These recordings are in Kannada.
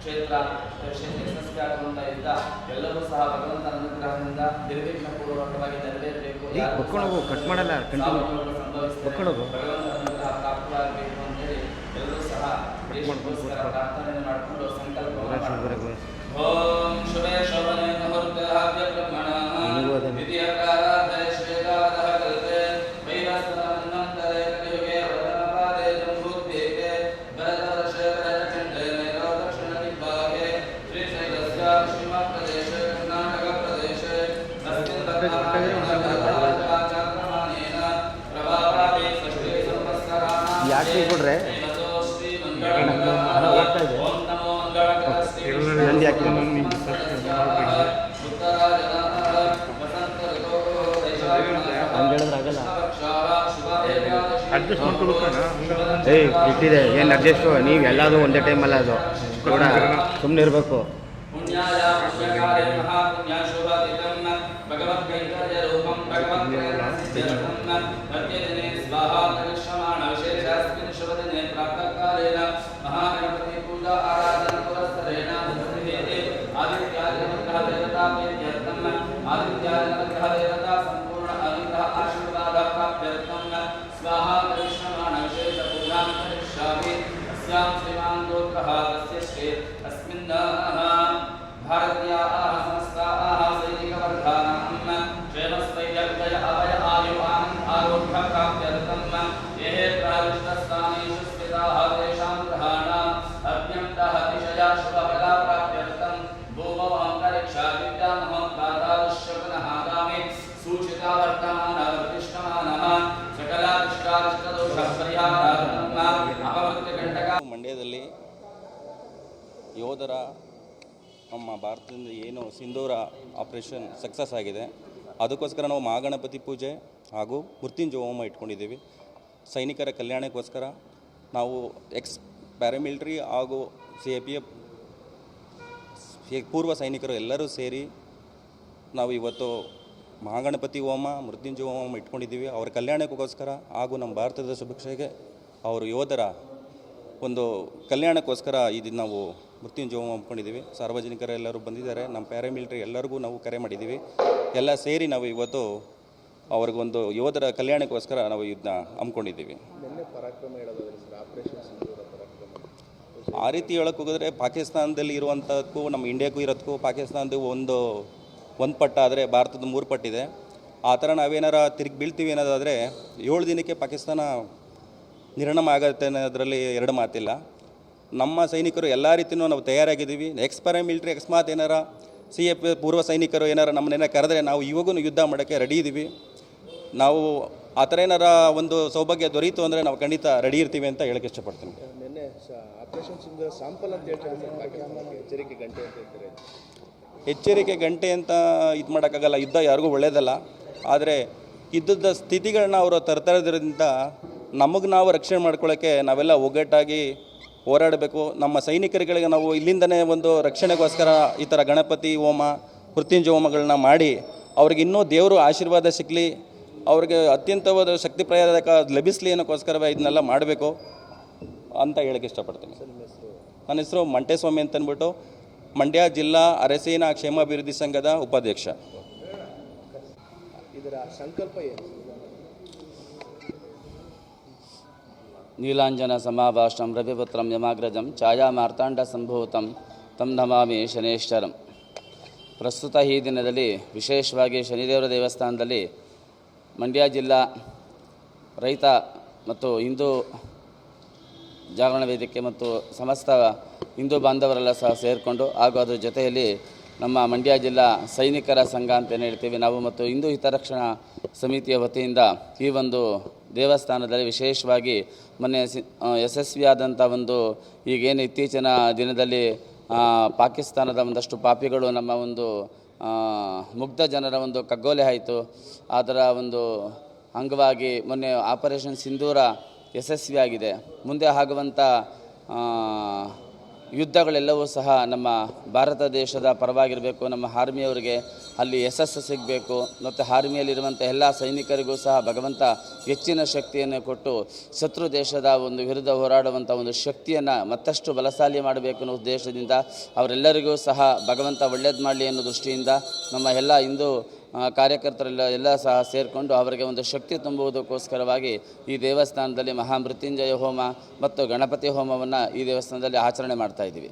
ಕ್ಷೇತ್ರ ಯಶಸ್ವಿಯಾಗುವಂತ ಇದ್ದ ಎಲ್ಲರೂ ಸಹ ಭಗವಂತನ ಅನುಗ್ರಹದಿಂದ ನಿರ್ವಿಘ್ನ ಪೂರ್ವಕವಾಗಿ ನೆರವೇರಬೇಕು ಕಟ್ ಮಾಡಲ್ಲ. ಭಗವಂತನ ಅನುಗ್ರಹ ಪ್ರಾಪ್ತವಾಗಬೇಕು ಅಂತೇಳಿ ಎಲ್ಲರೂ ಸಹ ದೇಶಕ್ಕೋಸ್ಕರ ಪ್ರಾರ್ಥನೆ ಯಾಕೆ ಕೊಡ್ರೆ ಹಣ ಇದೆ. ನಂದಿ ಆಗಲ್ಲ. ಅಡ್ಜಸ್ಟ್ ಏಯ್ ಇಟ್ಟಿದೆ ಏನು ಅಡ್ಜಸ್ಟು ನೀವು ಎಲ್ಲಾದು ಒಂದೇ ಟೈಮಲ್ಲ ಅದು. ಕೂಡ ಸುಮ್ಮನೆ ಇರಬೇಕು. ರೂಪಂ ಮಂಡ್ಯದಲ್ಲಿ ಯೋಧರ ನಮ್ಮ ಭಾರತದಿಂದ ಏನು ಸಿಂಧೂರ ಆಪರೇಷನ್ ಸಕ್ಸಸ್ ಆಗಿದೆ. ಅದಕ್ಕೋಸ್ಕರ ನಾವು ಮಹಾಗಣಪತಿ ಪೂಜೆ ಹಾಗೂ ಮೃತ್ಯುಂಜಯ ಹೋಮ ಇಟ್ಕೊಂಡಿದ್ದೀವಿ. ಸೈನಿಕರ ಕಲ್ಯಾಣಕ್ಕೋಸ್ಕರ ನಾವು ಎಕ್ಸ್ ಪ್ಯಾರಾಮಿಲಿಟ್ರಿ ಹಾಗೂ ಸಿ ಎ ಪಿ ಎಫ್ ಪೂರ್ವ ಸೈನಿಕರು ಎಲ್ಲರೂ ಸೇರಿ ನಾವು ಇವತ್ತು ಮಹಾಗಣಪತಿ ಹೋಮ, ಮೃತ್ಯುಂಜಯ ಹೋಮ ಇಟ್ಕೊಂಡಿದ್ದೀವಿ. ಅವರ ಕಲ್ಯಾಣಕ್ಕೋಸ್ಕರ ಹಾಗೂ ನಮ್ಮ ಭಾರತದ ಶುಭಕ್ಷೆಗೆ ಅವರು ಯೋಧರ ಒಂದು ಕಲ್ಯಾಣಕ್ಕೋಸ್ಕರ ಇದು ನಾವು ಮೃತ್ಯುಂಜಯ ಹೋಮ ಹಮ್ಮಿಕೊಂಡಿದ್ದೀವಿ. ಸಾರ್ವಜನಿಕರೆಲ್ಲರೂ ಬಂದಿದ್ದಾರೆ. ನಮ್ಮ ಪ್ಯಾರಾಮಿಲಿಟ್ರಿ ಎಲ್ಲರಿಗೂ ನಾವು ಕರೆ ಮಾಡಿದ್ದೀವಿ. ಎಲ್ಲ ಸೇರಿ ನಾವು ಇವತ್ತು ಅವ್ರಿಗೊಂದು ಯೋಧರ ಕಲ್ಯಾಣಕ್ಕೋಸ್ಕರ ನಾವು ಇದನ್ನ ಹಮ್ಮಿಕೊಂಡಿದ್ದೀವಿ. ಆ ರೀತಿ ಹೇಳಕ್ಕೆ ಹೋಗಿದ್ರೆ ಪಾಕಿಸ್ತಾನದಲ್ಲಿ ಇರುವಂಥದ್ದಕ್ಕೂ ನಮ್ಮ ಇಂಡಿಯಾಕ್ಕೂ ಇರೋದಕ್ಕೂ ಪಾಕಿಸ್ತಾನದ ಒಂದು ಒಂದು ಪಟ್ಟ ಆದರೆ ಭಾರತದ ಮೂರು ಪಟ್ಟಿದೆ. ಆ ಥರ ನಾವೇನಾರ ತಿರುಗಿ ಬೀಳ್ತೀವಿ ಅನ್ನೋದಾದರೆ ಏಳು ದಿನಕ್ಕೆ ಪಾಕಿಸ್ತಾನ ನಿರ್ಣಾಮ ಆಗತ್ತೆ ಅನ್ನೋದರಲ್ಲಿ ಎರಡು ಮಾತಿಲ್ಲ. ನಮ್ಮ ಸೈನಿಕರು ಎಲ್ಲ ರೀತಿಯೂ ನಾವು ತಯಾರಾಗಿದ್ದೀವಿ. ಎಕ್ಸ್ ಮಿಲಿಟ್ರಿ ಅಕಸ್ಮಾತ್ ಏನಾರ ಸಿ ಎಫ್ ಪೂರ್ವ ಸೈನಿಕರು ಏನಾರ ನಮ್ಮನ್ನೇನ ಕರೆದ್ರೆ ನಾವು ಇವಾಗೂ ಯುದ್ಧ ಮಾಡೋಕ್ಕೆ ರೆಡಿ ಇದ್ದೀವಿ ನಾವು ಆ ಥರ ಏನಾರ ಒಂದು ಸೌಭಾಗ್ಯ ದೊರೀತು ಅಂದರೆ ನಾವು ಖಂಡಿತ ರೆಡಿ ಇರ್ತೀವಿ ಅಂತ ಹೇಳಕ್ಕೆ ಇಷ್ಟಪಡ್ತೀನಿ. ಎಚ್ಚರಿಕೆ ಗಂಟೆ ಅಂತ ಹೇಳ್ತಾರೆ. ಎಚ್ಚರಿಕೆ ಗಂಟೆ ಅಂತ ಇದು ಮಾಡೋಕ್ಕಾಗಲ್ಲ. ಯುದ್ಧ ಯಾರಿಗೂ ಒಳ್ಳೆಯದಲ್ಲ ಆದರೆ ಯುದ್ಧದ ಸ್ಥಿತಿಗಳನ್ನ ಅವರು ತರ್ತಾರೋದ್ರಿಂದ ನಮಗೆ ನಾವು ರಕ್ಷಣೆ ಮಾಡ್ಕೊಳ್ಳೋಕ್ಕೆ ನಾವೆಲ್ಲ ಒಗ್ಗಟ್ಟಾಗಿ ಹೋರಾಡಬೇಕು. ನಮ್ಮ ಸೈನಿಕರುಗಳಿಗೆ ನಾವು ಇಲ್ಲಿಂದನೇ ಒಂದು ರಕ್ಷಣೆಗೋಸ್ಕರ ಈ ಥರ ಗಣಪತಿ ಹೋಮ ಮೃತ್ಯುಂಜಯ ಹೋಮಗಳನ್ನ ಮಾಡಿ ಅವ್ರಿಗೆ ಇನ್ನೂ ದೇವರು ಆಶೀರ್ವಾದ ಸಿಗಲಿ ಅವ್ರಿಗೆ ಅತ್ಯಂತವಾದ ಶಕ್ತಿ ಪ್ರಯೋಜಕ ಲಭಿಸಲಿ ಅನ್ನೋಕ್ಕೋಸ್ಕರವೇ ಇದನ್ನೆಲ್ಲ ಮಾಡಬೇಕು ಅಂತ ಹೇಳಕ್ಕೆ ಇಷ್ಟಪಡ್ತೀನಿ. ನನ್ನ ಹೆಸರು ಮಂಟೇಸ್ವಾಮಿ ಅಂತಂದ್ಬಿಟ್ಟು ಮಂಡ್ಯ ಜಿಲ್ಲಾ ಅರಸೇನಾ ಕ್ಷೇಮಾಭಿವೃದ್ಧಿ ಸಂಘದ ಉಪಾಧ್ಯಕ್ಷ. ಇದರ ಸಂಕಲ್ಪ ಏನು? ನೀಲಾಂಜನ ಸಮಾಭಾಷಂ ರವಿಪುತ್ರಂ ಯಮಾಗ್ರಜಂ ಛಾಯಾ ಮಾರ್ತಾಂಡ ಸಂಭೂತಂ ತಂ ನಮಾಮಿ ಶನೇಶ್ವರಂ. ಪ್ರಸ್ತುತ ಈ ದಿನದಲ್ಲಿ ವಿಶೇಷವಾಗಿ ಶನಿದೇವರ ದೇವಸ್ಥಾನದಲ್ಲಿ ಮಂಡ್ಯ ಜಿಲ್ಲಾ ರೈತ ಮತ್ತು ಹಿಂದೂ ಜಾಗರಣ ವೇದಿಕೆ ಮತ್ತು ಸಮಸ್ತ ಹಿಂದೂ ಬಾಂಧವರೆಲ್ಲ ಸಹ ಸೇರಿಕೊಂಡು ಹಾಗೂ ಅದರ ಜೊತೆಯಲ್ಲಿ ನಮ್ಮ ಮಂಡ್ಯ ಜಿಲ್ಲಾ ಸೈನಿಕರ ಸಂಘ ಅಂತ ಹೇಳ್ತೀವಿ ನಾವು ಮತ್ತು ಹಿಂದೂ ಹಿತರಕ್ಷಣಾ ಸಮಿತಿಯ ವತಿಯಿಂದ ಈ ಒಂದು ದೇವಸ್ಥಾನದಲ್ಲಿ ವಿಶೇಷವಾಗಿ ಮೊನ್ನೆ ಯಶಸ್ವಿಯಾದಂಥ ಒಂದು ಈಗೇನು ಇತ್ತೀಚಿನ ದಿನದಲ್ಲಿ ಪಾಕಿಸ್ತಾನದ ಒಂದಷ್ಟು ಪಾಪಿಗಳು ನಮ್ಮ ಒಂದು ಮುಗ್ಧ ಜನರ ಒಂದು ಕಗ್ಗೊಲೆ ಆಯಿತು. ಅದರ ಒಂದು ಅಂಗವಾಗಿ ಮೊನ್ನೆ ಆಪರೇಷನ್ ಸಿಂಧೂರ ಯಶಸ್ವಿಯಾಗಿದೆ. ಮುಂದೆ ಆಗುವಂಥ ಯುದ್ಧಗಳೆಲ್ಲವೂ ಸಹ ನಮ್ಮ ಭಾರತ ದೇಶದ ಪರವಾಗಿರಬೇಕು, ನಮ್ಮ ಆರ್ಮಿಯವರಿಗೆ ಅಲ್ಲಿ ಯಶಸ್ಸು ಸಿಗಬೇಕು. ಮತ್ತು ಆರ್ಮಿಯಲ್ಲಿರುವಂಥ ಎಲ್ಲ ಸೈನಿಕರಿಗೂ ಸಹ ಭಗವಂತ ಹೆಚ್ಚಿನ ಶಕ್ತಿಯನ್ನು ಕೊಟ್ಟು ಶತ್ರು ದೇಶದ ಒಂದು ವಿರುದ್ಧ ಹೋರಾಡುವಂಥ ಒಂದು ಶಕ್ತಿಯನ್ನು ಮತ್ತಷ್ಟು ಬಲಶಾಲಿ ಮಾಡಬೇಕು ಅನ್ನೋ ಉದ್ದೇಶದಿಂದ ಅವರೆಲ್ಲರಿಗೂ ಸಹ ಭಗವಂತ ಒಳ್ಳೇದು ಮಾಡಲಿ ಅನ್ನೋ ದೃಷ್ಟಿಯಿಂದ ನಮ್ಮ ಎಲ್ಲ ಹಿಂದೂ ಕಾರ್ಯಕರ್ತರೆಲ್ಲ ಎಲ್ಲ ಸಹ ಸೇರಿಕೊಂಡು ಅವರಿಗೆ ಒಂದು ಶಕ್ತಿ ತುಂಬುವುದಕ್ಕೋಸ್ಕರವಾಗಿ ಈ ದೇವಸ್ಥಾನದಲ್ಲಿ ಮಹಾಮೃತ್ಯುಂಜಯ ಹೋಮ ಮತ್ತು ಗಣಪತಿ ಹೋಮವನ್ನು ಈ ದೇವಸ್ಥಾನದಲ್ಲಿ ಆಚರಣೆ ಮಾಡ್ತಾ ಇದ್ದೀವಿ.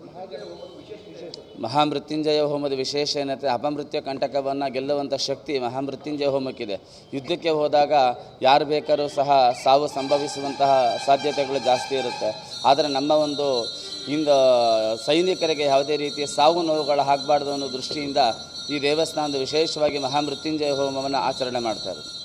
ಮಹಾಮೃತ್ಯುಂಜಯ ಹೋಮದ ವಿಶೇಷ ಏನಂದರೆ ಅಪಮೃತ್ಯ ಕಂಟಕವನ್ನು ಗೆಲ್ಲುವಂಥ ಶಕ್ತಿ ಮಹಾಮೃತ್ಯುಂಜಯ ಹೋಮಕ್ಕಿದೆ. ಯುದ್ಧಕ್ಕೆ ಹೋದಾಗ ಯಾರು ಬೇಕಾದರೂ ಸಹ ಸಾವು ಸಂಭವಿಸುವಂತಹ ಸಾಧ್ಯತೆಗಳು ಜಾಸ್ತಿ ಇರುತ್ತೆ. ಆದರೆ ನಮ್ಮ ಒಂದು ಇಂದು ಸೈನಿಕರಿಗೆ ಯಾವುದೇ ರೀತಿಯ ಸಾವು ನೋವುಗಳು ಆಗಬಾರ್ದು ಅನ್ನೋ ದೃಷ್ಟಿಯಿಂದ ಈ ದೇವಸ್ಥಾನದ ವಿಶೇಷವಾಗಿ ಮಹಾಮೃತ್ಯುಂಜಯ ಹೋಮವನ್ನು ಆಚರಣೆ ಮಾಡ್ತಾರೆ.